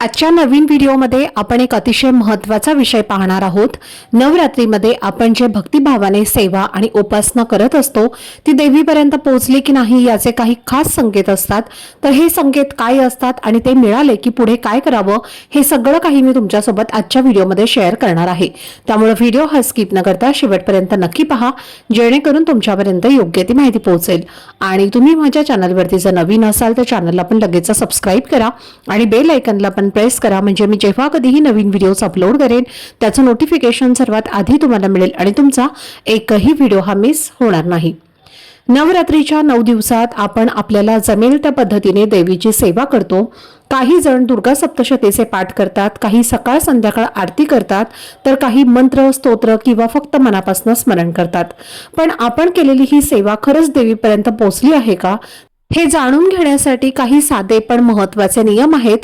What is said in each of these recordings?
आजच्या नवीन व्हिडिओमध्ये आपण एक अतिशय महत्त्वाचा विषय पाहणार आहोत. नवरात्रीमध्ये आपण जे भक्तिभावाने सेवा आणि उपासना करत असतो ती देवीपर्यंत पोहोचली की नाही याचे काही खास संकेत असतात. तर हे संकेत काय असतात आणि ते मिळाले की पुढे काय करावं हे सगळं काही मी तुमच्यासोबत आजच्या व्हिडिओमध्ये शेअर करणार आहे. त्यामुळे व्हिडिओ हा स्किप न करता शेवटपर्यंत नक्की पहा जेणेकरून तुमच्यापर्यंत योग्य ती माहिती पोहोचेल. आणि तुम्ही माझ्या चॅनलवरती जर नवीन असाल तर चॅनलला पण लगेच सबस्क्राईब करा आणि बेल ऐकनला पण प्रेस करा. म्हणजे मी जेव्हा कधीही नवीन व्हिडिओज अपलोड करेन त्याचं नोटिफिकेशन सर्वात आधी तुम्हाला मिळेल आणि तुमचा एकही व्हिडिओ हा मिस होणार नाही. नवरात्रीच्या नऊ दिवसात आपण आपल्याला जमेल त्या पद्धतीने देवीची सेवा करतो. काही जण दुर्गा सप्तशतीचे पाठ करतात काही सकाळ संध्याकाळ आरती करतात तर काही मंत्र स्तोत्र किंवा फक्त मनापासून स्मरण करतात. पण आपण केलेली ही सेवा खरंच देवीपर्यंत पोहोचली आहे का? हे जाणून घेण्यासाठी काही साधे पण महत्त्वाचे नियम आहेत.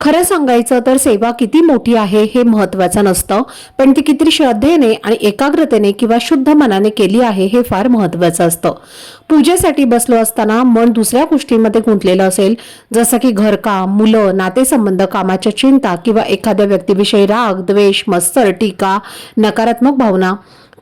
खरं सांगायचं तर सेवा किती मोठी आहे हे महत्वाचं नसतं पण ती किती श्रद्धेने आणि एकाग्रतेने किंवा शुद्ध मनाने केली आहे हे फार महत्वाचं असतं. पूजेसाठी बसलो असताना मन दुसऱ्या गोष्टींमध्ये गुंतलेलं असेल जसं की घरकाम मुलं नातेसंबंध कामाच्या चिंता किंवा एखाद्या व्यक्तीविषयी राग द्वेष मत्सर टीका नकारात्मक भावना.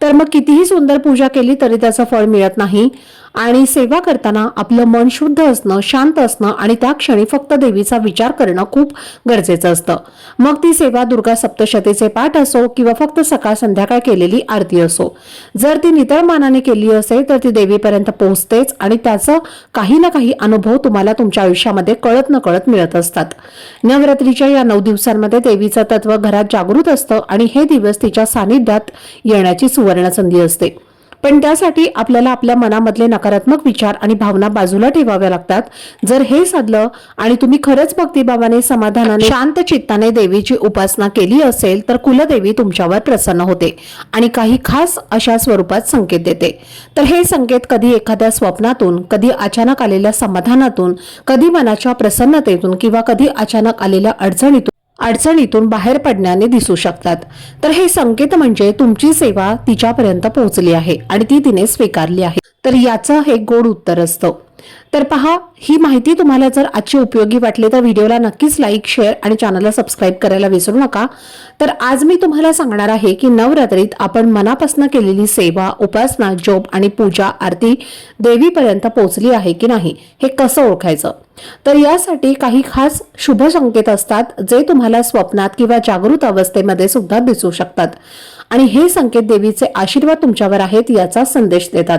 तर मग कितीही सुंदर पूजा केली तरी त्याचं फळ मिळत नाही. आणि सेवा करताना आपलं मन शुद्ध असणं शांत असणं आणि त्या क्षणी फक्त देवीचा विचार करणं खूप गरजेचं असतं. मग ती सेवा दुर्गा सप्तशतीचे पाठ असो किंवा फक्त सकाळ संध्याकाळ केलेली आरती असो. जर ती नितळ मानाने केली असेल तर ती देवीपर्यंत पोहोचतेच आणि त्याचं काही ना काही अनुभव तुम्हाला तुमच्या आयुष्यामध्ये कळत न कळत मिळत असतात. नवरात्रीच्या या नऊ दिवसांमध्ये देवीचं तत्व घरात जागृत असतं आणि हे दिवस तिच्या सानिध्यात येण्याची सुवर्ण संधी असते. पण त्यासाठी आपल्याला आपल्या मनामधले नकारात्मक विचार आणि भावना बाजूला ठेवाव्या लागतात. जर हे साधलं आणि तुम्ही खरंच भक्तिभावाने समाधानाने शांत चित्ताने देवीची उपासना केली असेल तर कुलदेवी तुमच्यावर प्रसन्न होते आणि काही खास अशा स्वरूपात संकेत देते. तर हे संकेत कधी एखाद्या स्वप्नातून कधी अचानक आलेल्या समाधानातून कधी मनाच्या प्रसन्नतेतून किंवा कधी अचानक आलेल्या अडचणीतून अडचणीतून बाहेर पडण्याने दिसू शकतात. तर हे संकेत म्हणजे तुमची सेवा तिच्यापर्यंत पोहोचली आहे आणि ती तिने स्वीकारली आहे. तर याचं हे गोड उत्तर असतं. तर पहा ही माहिती तुम्हाला जर आजची उपयोगी वाटली तर व्हिडिओला नक्कीच लाईक शेअर आणि चॅनलला सबस्क्राईब करायला विसरू नका. तर आज मी तुम्हाला सांगणार आहे की नवरात्रीत आपण मनापासून केलेली सेवा उपासना जोप आणि पूजा आरती देवीपर्यंत पोहोचली आहे की नाही हे कसं ओळखायचं? तर यासाठी काही खास शुभ संकेत असतात जे तुम्हाला स्वप्नात किंवा जागृत अवस्थेमध्ये सुद्धा दिसू शकतात. आणि हे संकेत देवीचे आशीर्वाद तुमच्यावर आहेत याचा संदेश देतात.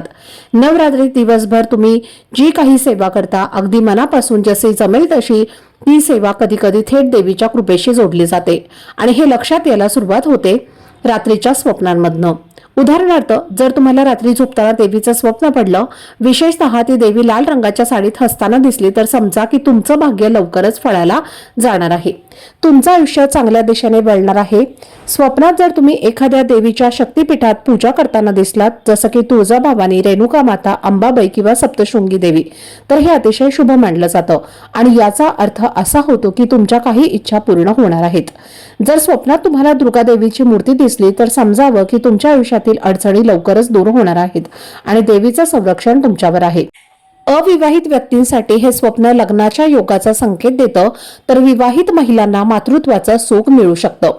नवरात्री दिवसभर तुम्ही जी काही सेवा करता अगदी मनापासून जसे जमेल तशी ती सेवा कधी कधी थेट देवीच्या कृपेशी जोडली जाते. आणि हे लक्षात यायला सुरुवात होते रात्रीच्या स्वप्नांमधनं. उदाहरणार्थ जर तुम्हाला रात्री झोपताना देवीचं स्वप्न पडलं विशेषतः ती देवी लाल रंगाच्या साडीत हसताना दिसली तर समजा की तुमचं भाग्य लवकरच फळायला जाणार आहे. तुमचं आयुष्य चांगल्या दिशेने वळणार आहे. स्वप्नात जर तुम्ही एखाद्या देवीच्या शक्तिपीठात पूजा करताना दिसलात जसं की तुळजाभवानी रेणुका माता अंबाबाई किंवा सप्तशृंगी देवी तर हे अतिशय शुभ मानलं जातं. आणि याचा अर्थ असा होतो की तुमच्या काही इच्छा पूर्ण होणार आहेत. जर स्वप्नात तुम्हाला दुर्गा देवीची मूर्ती दिसली तर समजावं की तुमच्या आयुष्यातील अडचणी लवकरच दूर होणार आहेत आणि देवीचं संरक्षण तुमच्यावर आहे. अविवाहित व्यक्तींसाठी हे स्वप्न लग्नाच्या योगाचा संकेत देतं तर विवाहित महिलांना मातृत्वाचं सुख मिळू शकतं.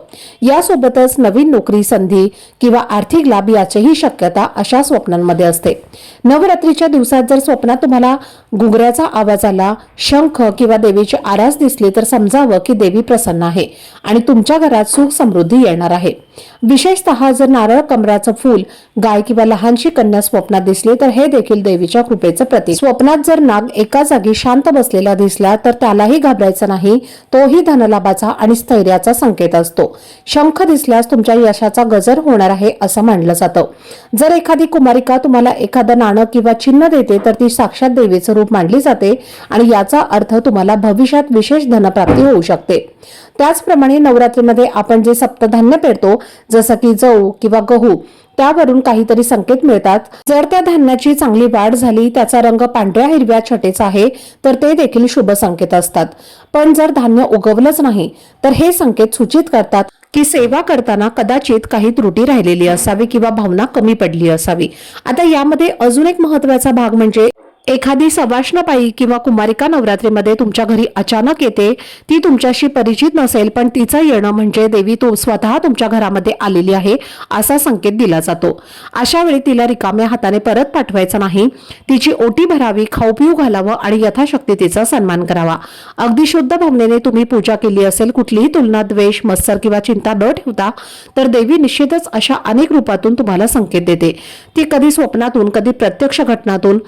यासोबतच नवीन नोकरी संधी किंवा आर्थिक लाभ याचीही शक्यता अशा स्वप्नांमध्ये असते. नवरात्रीच्या दिवसात जर स्वप्नात तुम्हाला घुगऱ्याचा आवाज आला शंख किंवा देवीची आरास दिसली तर समजावं की देवी प्रसन्न आहे आणि तुमच्या घरात सुख समृद्धी येणार आहे. विशेषतः जर नारळ कमराचं फूल गाय किंवा लहानशी कन्या स्वप्नात दिसली तर हे देखील देवीच्या कृपेचं प्रतीक. स्वप्नात जर नाग एका जागी शांत बसलेला दिसला तर त्यालाही घाबरायचं नाही. तोही धनलाभाचा आणि स्थैर्याचा संकेत असतो. शंख दिसल्यास तुमच्या यशाचा गजर होणार आहे असं मानलं जातं. जर एखादी कुमारिका तुम्हाला एखादं नाणं किंवा चिन्ह देते तर ती साक्षात देवीचं रूप मानली जाते आणि याचा अर्थ तुम्हाला भविष्यात विशेष धनप्राप्ती होऊ शकते. त्याचप्रमाणे नवरात्रीमध्ये आपण जे सप्तधान्य पेरतो जसं की जऊ किंवा गहू त्यावरून काहीतरी संकेत मिळतात. जर त्या धान्याची चांगली वाढ झाली त्याचा रंग पांढऱ्या हिरव्या छटेचा आहे तर ते देखील शुभ संकेत असतात. पण जर धान्य उगवलंच नाही तर हे संकेत सूचित करतात की सेवा करताना कदाचित काही त्रुटी राहिलेली असावी किंवा भावना कमी पडली असावी. आता यामध्ये अजून एक महत्त्वाचा भाग म्हणजे एखादी सवाष्णबाई किंवा कुमारिका नवरात्रीमध्ये तुमच्या घरी अचानक येते ती तुमच्याशी परिचित नसेल पण तिचं येणं म्हणजे देवी तो स्वतः तुमच्या घरामध्ये आलेली आहे असा संकेत दिला जातो. अशा वेळी तिला रिकाम्या हाताने परत पाठवायचं नाही. तिची ओटी भरावी खाऊ पिऊ घालावं आणि यथाशक्ती तिचा सन्मान करावा. अगदी शुद्ध भावनेने तुम्ही पूजा केली असेल कुठलीही तुलना द्वेष मत्सर किंवा चिंता न ठेवता तर देवी निश्चितच अशा अनेक रूपातून तुम्हाला संकेत देते. ती कधी स्वप्नातून कधी प्रत्यक्ष घटनातून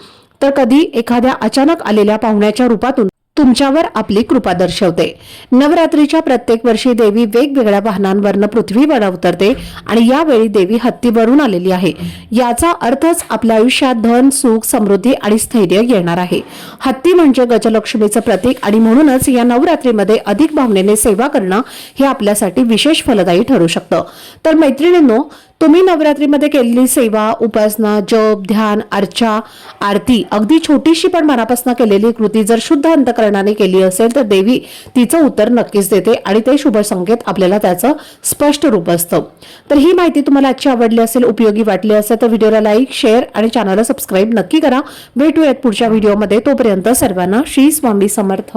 तर कधी एखाद्या अचानक आलेल्या पाहुण्याच्या रूपातून तुमच्यावर आपली कृपा दर्शवते. नवरात्रीच्या प्रत्येक वर्षी देवी वेगवेगळ्या वाहनांवरनं पृथ्वीवर अवतरते आणि यावेळी देवी हत्तीवरून आलेली आहे. याचा अर्थच आपल्या आयुष्यात धन सुख समृद्धी आणि स्थैर्य येणार आहे. हत्ती म्हणजे गजलक्ष्मीचं प्रतीक आणि म्हणूनच या नवरात्रीमध्ये अधिक भावनेने सेवा करणं हे आपल्यासाठी विशेष फलदायी ठरू शकतं. तर मैत्रिणींनो तुम्ही नवरात्रीमध्ये केलेली सेवा उपासना जप ध्यान अर्चा आरती अगदी छोटीशी पण मनापासून केलेली कृती जर शुद्ध अंतकरणाने केली असेल तर देवी तिचं उत्तर नक्कीच देते आणि ते शुभ संकेत आपल्याला त्याचं स्पष्ट रूप असतं. तर ही माहिती तुम्हाला आजची आवडली असेल उपयोगी वाटली असेल तर व्हिडिओला लाईक शेअर आणि चॅनलला सबस्क्राईब नक्की करा. भेटूयात पुढच्या व्हिडिओमध्ये. तोपर्यंत सर्वांना श्री स्वामी समर्थ.